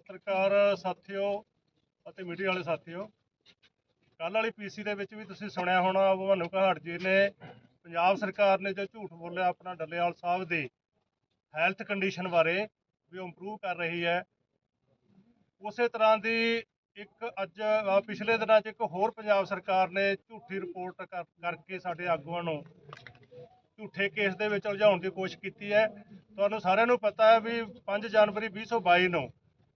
ਪੱਤਰਕਾਰ ਸਾਥੀਓ ਅਤੇ ਮੀਡੀਆ ਵਾਲੇ ਸਾਥੀਓ ਕੱਲ ਵਾਲੀ ਪੀਸੀ ਦੇ ਵਿੱਚ ਵੀ ਤੁਸੀਂ ਸੁਣਿਆ ਹੋਣਾ, ਭਵਾਨੂ ਘਾਟ ਜੀ ਨੇ ਪੰਜਾਬ ਸਰਕਾਰ ਨੇ ਜੋ ਝੂਠ ਬੋਲਿਆ ਆਪਣਾ ਡੱਲੇਵਾਲ ਸਾਹਿਬ ਦੀ ਹੈਲਥ ਕੰਡੀਸ਼ਨ ਬਾਰੇ ਵੀ ਉਹ ਇੰਪਰੂਵ ਕਰ ਰਹੀ ਹੈ। ਉਸੇ ਤਰ੍ਹਾਂ ਦੀ ਇੱਕ ਅੱਜ ਪਿਛਲੇ ਦਿਨਾਂ 'ਚ ਇੱਕ ਹੋਰ ਪੰਜਾਬ ਸਰਕਾਰ ਨੇ ਝੂਠੀ ਰਿਪੋਰਟ ਕਰ- ਕਰਕੇ ਸਾਡੇ ਆਗੂਆਂ ਨੂੰ ਝੂਠੇ ਕੇਸ ਦੇ ਵਿੱਚ ਉਲਝਾਉਣ ਦੀ ਕੋਸ਼ਿਸ਼ ਕੀਤੀ ਹੈ। ਤੁਹਾਨੂੰ ਸਾਰਿਆਂ ਨੂੰ ਪਤਾ ਹੈ ਵੀ 5 ਜਨਵਰੀ 2022 ਨੂੰ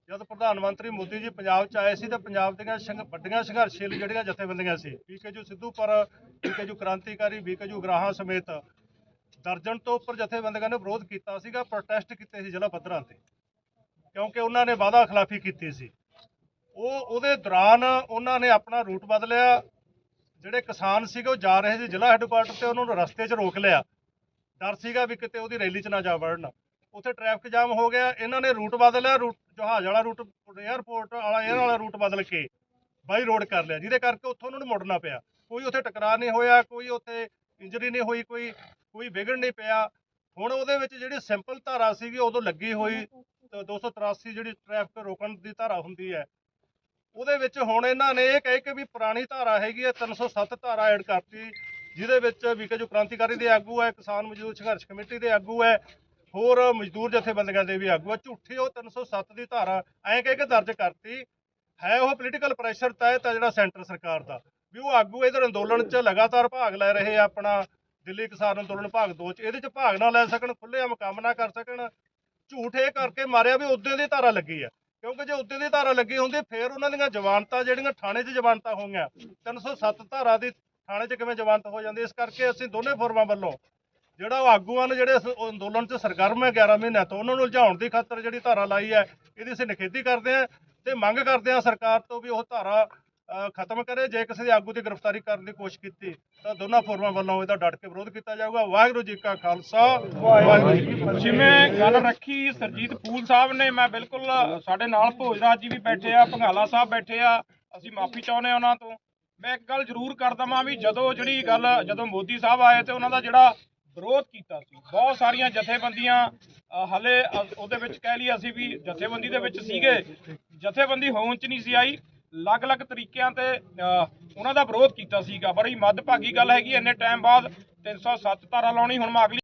ਜਦ ਪ੍ਰਧਾਨ ਮੰਤਰੀ ਮੋਦੀ ਜੀ ਪੰਜਾਬ 'ਚ ਆਏ ਸੀ ਤਾਂ ਪੰਜਾਬ ਦੀਆਂ ਸੰਘ- ਵੱਡੀਆਂ ਸੰਘਰਸ਼ੀਲ ਜਿਹੜੀਆਂ ਜਥੇਬੰਦੀਆਂ ਸੀ ਪੀਕੇਜੂ ਸਿੱਧੂਪੁਰ ਪੀਕੇਜੂ ਕ੍ਰਾਂਤੀਕਾਰੀ ਬੀਕੇਜੂ ਗਰਾਹਾਂ ਸਮੇਤ ਦਰਜਨ ਤੋਂ ਉੱਪਰ ਜਥੇਬੰਦੀਆਂ ਨੇ ਵਿਰੋਧ ਕੀਤਾ ਸੀਗਾ, ਪ੍ਰੋਟੈਸਟ ਕੀਤੇ ਸੀ ਜ਼ਿਲ੍ਹਾ ਪੱਧਰਾਂ ਤੇ, ਕਿਉਂਕਿ ਉਹਨਾਂ ਨੇ ਵਾਅਦਾ ਖਿਲਾਫੀ ਕੀਤੀ ਸੀ। ਉਹ, ਉਹਦੇ ਦੌਰਾਨ ਉਹਨਾਂ ਨੇ ਆਪਣਾ ਰੂਟ ਬਦਲਿਆ, ਜਿਹੜੇ ਕਿਸਾਨ ਸੀਗੇ ਉਹ ਜਾ ਰਹੇ ਸੀ ਜ਼ਿਲ੍ਹਾ ਹੈੱਡਕੁਆਟਰ ਤੇ ਉਹਨਾਂ ਨੂੰ ਰਸਤੇ 'ਚ ਰੋਕ ਲਿਆ। ਡਰ ਸੀਗਾ ਵੀ ਕਿਤੇ ਉਹਦੀ ਰੈਲੀ 'ਚ ਨਾ ਜਾ ਵੜਨ। ਉੱਥੇ ਟ੍ਰੈਫਿਕ ਜਾਮ ਹੋ ਗਿਆ, ਇਹਨਾਂ ਨੇ ਰੂਟ ਬਦਲਿਆ ਰੂਟ ਜਹਾਜ਼ ਵਾਲਾ ਰੂਟ 에ਅਰਪੋਰਟ ਵਾਲਾ 에ਅਰ ਵਾਲਾ ਰੂਟ ਬਦਲ ਕੇ ਬਾਈ ਰੋਡ ਕਰ ਲਿਆ, ਜਿਹਦੇ ਕਰਕੇ ਉੱਥੋਂ ਉਹਨਾਂ ਨੂੰ ਮੁੜਨਾ ਪਿਆ। ਕੋਈ ਉੱਥੇ ਟਕਰਾਅ ਨਹੀਂ ਹੋਇਆ, ਕੋਈ ਉੱਥੇ ਇੰਜਰੀ ਨਹੀਂ ਹੋਈ, ਕੋਈ ਕੋਈ ਵਿਗੜ ਨਹੀਂ ਪਿਆ। ਹੁਣ ਉਹਦੇ ਵਿੱਚ ਜਿਹੜੀ ਸਿੰਪਲ ਧਾਰਾ ਸੀਗੀ, ਉਦੋਂ ਲੱਗੀ ਹੋਈ ਤੇ 283 ਜਿਹੜੀ ਟ੍ਰੈਫਿਕ ਰੋਕਣ ਦੀ ਧਾਰਾ ਹੁੰਦੀ ਹੈ। ਉਹਦੇ ਵਿੱਚ ਹੁਣ ਇਹਨਾਂ ਨੇ ਇਹ ਕਹਿ ਕੇ ਵੀ ਪੁਰਾਣੀ ਧਾਰਾ ਹੈਗੀ ਹੈ 307 ਧਾਰਾ ਐਡ ਕਰਤੀ, ਜਿਹਦੇ ਵਿੱਚ ਵਿਕੇ ਜੋ ਕ੍ਰਾਂਤੀਕਾਰੀ ਦੇ ਆਗੂ ਹੈ, ਕਿਸਾਨ ਮਜ਼ਦੂਰ ਸੰਘਰਸ਼ ਕਮੇਟੀ ਦੇ ਆਗੂ ਹੈ ਹੋਰ ਮਜ਼ਦੂਰ ਜਥੇਬੰਦੀਆਂ ਦੇ ਵੀ ਆਗੂ ਆ, ਝੂਠੀ ਉਹ 307 ਦੀ ਧਾਰਾ ਐਂ ਕਹਿ ਕੇ ਦਰਜ ਕਰਤੀ, ਹੈ ਉਹ ਪੋਲੀਟੀਕਲ ਪ੍ਰੈਸ਼ਰ ਤਹਿਤ ਆ ਜਿਹੜਾ ਸੈਂਟਰ ਸਰਕਾਰ ਦਾ, ਵੀ ਉਹ ਆਗੂ ਇਧਰ ਅੰਦੋਲਨ 'ਚ ਲਗਾਤਾਰ ਭਾਗ ਲੈ ਰਹੇ ਆ, ਆਪਣਾ ਦਿੱਲੀ ਕਿਸਾਨ ਅੰਦੋਲਨ ਭਾਗ 2 'ਚ, ਇਹਦੇ 'ਚ ਭਾਗ ਨਾ ਲੈ ਸਕਣ ਖੁੱਲ੍ਹੇਆਮ ਕੰਮ ਨਾ ਕਰ ਸਕਣ, ਝੂਠ ਇਹ ਕਰਕੇ ਮਾਰਿਆ ਵੀ ਉਦੋਂ ਦੀ ਧਾਰਾ ਲੱਗੀ ਆ, ਕਿਉਂਕਿ ਜੇ ਉਦੋਂ ਦੀ ਧਾਰਾ ਲੱਗੀ ਹੁੰਦੀ, ਫਿਰ ਉਹਨਾਂ ਦੀਆਂ ਜ਼ਮਾਨਤਾਂ ਜਿਹੜੀਆਂ ਥਾਣੇ 'ਚ ਜ਼ਮਾਨਤਾਂ ਹੋਈਆਂ 307 ਧਾਰਾ ਦੀ ਥਾਣੇ 'ਚ ਕਿਵੇਂ ਜ਼ਮਾਨਤ ਹੋ ਜਾਂਦੀ, ਇਸ ਕਰਕੇ ਅਸੀਂ ਦੋਨੇ ਫੋਰਮਾਂ ਵੱਲੋਂ ਜਿਹੜਾ ਉਹ ਆਗੂਆਂ ਨੇ ਜਿਹੜੇ ਇਸ ਅੰਦੋਲਨ 'ਚ ਸਰਗਰਮ ਹੈ 11 ਮਹੀਨਿਆਂ ਤੋਂ, ਉਹਨਾਂ ਨੂੰ ਉਲਝਾਉਣ ਦੀ ਖਾਤਰ ਜਿਹੜੀ ਧਾਰਾ ਲਾਈ ਹੈ, ਇਹਦੀ ਅਸੀਂ ਨਿਖੇਧੀ ਕਰਦੇ ਹਾਂ ਤੇ ਮੰਗ ਕਰਦੇ ਹਾਂ ਸਰਕਾਰ ਤੋਂ ਵੀ ਉਹ ਧਾਰਾ ਖਤਮ ਕਰੇ। ਜੇ ਕਿਸੇ ਦੇ ਆਗੂ ਦੀ ਗ੍ਰਿਫਤਾਰੀ ਕਰਨ ਦੀ ਕੋਸ਼ਿਸ਼ ਕੀਤੀ, ਤਾਂ ਦੋਨਾਂ ਫੋਰਮਾਂ ਵੱਲੋਂ ਇਹਦਾ ਡਟ ਕੇ ਵਿਰੋਧ ਕੀਤਾ ਜਾਊਗਾ। ਵਾਹਿਗੁਰੂ ਜੀ ਕਾ ਖਾਲਸਾ, ਵਾਹਿਗੁਰੂ ਜੀ ਕੀ ਫਤਿਹ। ਜਿਵੇਂ ਗੱਲ ਰੱਖੀ ਸਰਜੀਤ ਫੂਲ ਸਾਹਿਬ ਨੇ, ਮੈਂ ਬਿਲਕੁਲ ਸਾਡੇ ਨਾਲ ਭੋਜਰਾਜ ਜੀ ਵੀ ਬੈਠੇ ਆ, ਭੰਗਾਲਾ ਸਾਹਿਬ ਬੈਠੇ ਆ, ਅਸੀਂ ਮਾਫੀ ਚਾਹੁੰਦੇ ਹਾਂ ਉਹਨਾਂ ਤੋਂ। ਮੈਂ ਇੱਕ ਗੱਲ ਜ਼ਰੂਰ ਕਰ ਦਵਾਂ ਵੀ ਜਦੋਂ ਜਿਹੜੀ ਗੱਲ, ਜਦੋਂ ਮੋਦੀ ਸਾਹਿਬ ਆਏ ਤੇ ਉਹਨਾਂ ਦਾ ਜਿਹੜਾ ਵਿਰੋਧ ਕੀਤਾ ਸੀ। ਬਹੁਤ ਸਾਰੀਆਂ ਜਥੇਬੰਦੀਆਂ ਅ, ਹਲੇ ਉਹਦੇ ਵਿੱਚ ਕਹਿ ਲਈ ਅਸੀਂ ਵੀ ਜਥੇਬੰਦੀ ਦੇ ਵਿੱਚ ਸੀਗੇ। ਜਥੇਬੰਦੀ ਹੋਣ ਚ ਨਹੀਂ ਸੀ ਆਈ। ਅਲੱਗ-ਅਲੱਗ ਤਰੀਕਿਆਂ ਤੇ ਅ, ਉਹਨਾਂ ਦਾ ਵਿਰੋਧ ਕੀਤਾ ਸੀਗਾ। ਬੜੀ ਮੱਦਭਾਗੀ ਗੱਲ ਹੈਗੀ। ਇੰਨੇ ਟਾਈਮ ਬਾਅਦ 307 ਧਾਰਾ ਲਾਉਣੀ ਹੁਣ ਮੈਂ ਅਗਲੀ